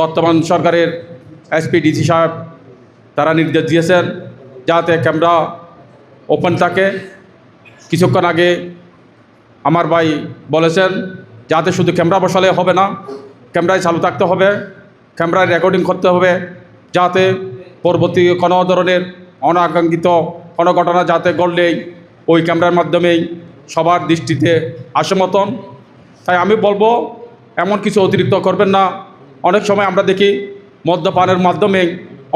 বর্তমান সরকারের SP DC সাহেব, তারা নির্দেশ দিয়েছেন যাতে ক্যামেরা ওপেন থাকে। কিছুক্ষণ আগে আমার ভাই বলেছেন, যাতে শুধু ক্যামেরা বসালে হবে না, ক্যামেরায় চালু থাকতে হবে, ক্যামেরায় রেকর্ডিং করতে হবে, যাতে পরবর্তী কোনো ধরনের অনাকাঙ্ক্ষিত কোনো ঘটনা যাতে ঘটলেই ওই ক্যামেরার মাধ্যমেই সবার দৃষ্টিতে আসে মতন। তাই আমি বলব, এমন কিছু অতিরিক্ত করবেন না। অনেক সময় আমরা দেখি মদ্যপানের মাধ্যমে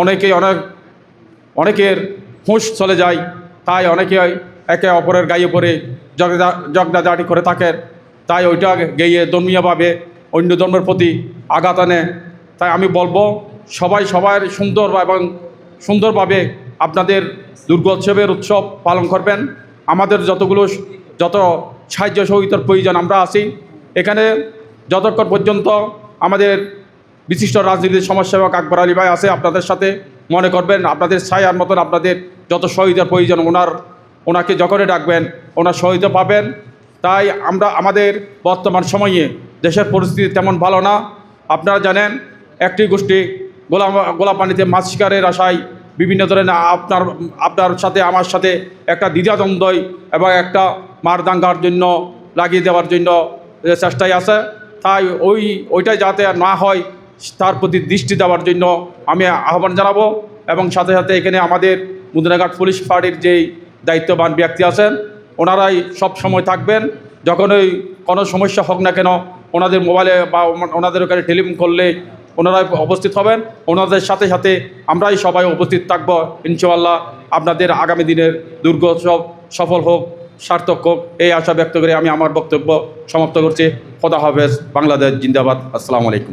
অনেকেই অনেক, অনেকের হুঁশ চলে যায়। তাই অনেকে একে অপরের গায়ে পড়ে জগদা জগদাজাটি করে থাকেন। তাই ওইটা গেয়ে ধর্মীয়ভাবে অন্য ধর্মের প্রতি আঘাত আনে। তাই আমি বলব, সবাই সবার সুন্দর এবং সুন্দরভাবে আপনাদের দুর্গোৎসবের উৎসব পালন করবেন। আমাদের যতগুলো, যত সাহায্য সহযোগিতার প্রয়োজন আমরা আছি। এখানে যতক্ষণ পর্যন্ত আমাদের বিশিষ্ট রাজনীতির সমাজসেবক আকবর আলী ভাই আছে আপনাদের সাথে। মনে করবেন, আপনাদের ছায়ার মতন আপনাদের যত সহযোগিতার প্রয়োজন, ওনার, ওনাকে যখনই ডাকবেন, ওনার সহযোগিতা পাবেন। তাই আমরা, আমাদের বর্তমান সময়ে দেশের পরিস্থিতি তেমন ভালো না। আপনারা জানেন, একটি গোষ্ঠী গোলা গোলা পানিতে মাছ শিকারের আশায় বিভিন্ন ধরনের আপনার আপনার সাথে, আমার সাথে একটা দ্বিধাদ্বন্দ্বই এবং একটা মারদাঙ্গার জন্য, লাগিয়ে দেওয়ার জন্য চেষ্টায় আছে। তাই ওই, ওইটাই যাতে না হয় তার প্রতি দৃষ্টি দেওয়ার জন্য আমি আহ্বান জানাব এবং সাথে সাথে এখানে আমাদের মুদিনাঘাট পুলিশ ফাঁড়ির যেই দায়িত্ববান ব্যক্তি আছেন, ওনারাই সব সময় থাকবেন। যখন ওই কোনো সমস্যা হোক না কেন, ওনাদের মোবাইলে বা ওনাদের ওখানে টেলিফোন করলে ওনারাই উপস্থিত হবেন। ওনাদের সাথে সাথে আমরাই সবাই উপস্থিত থাকব। ইনশাআল্লাহ আপনাদের আগামী দিনের দুর্গোৎসব সফল হোক, সার্থক হোক, এই আশা ব্যক্ত করে আমি আমার বক্তব্য সমাপ্ত করছি। খোদা হাফেজ, বাংলাদেশ জিন্দাবাদ। আসসালামু আলাইকুম।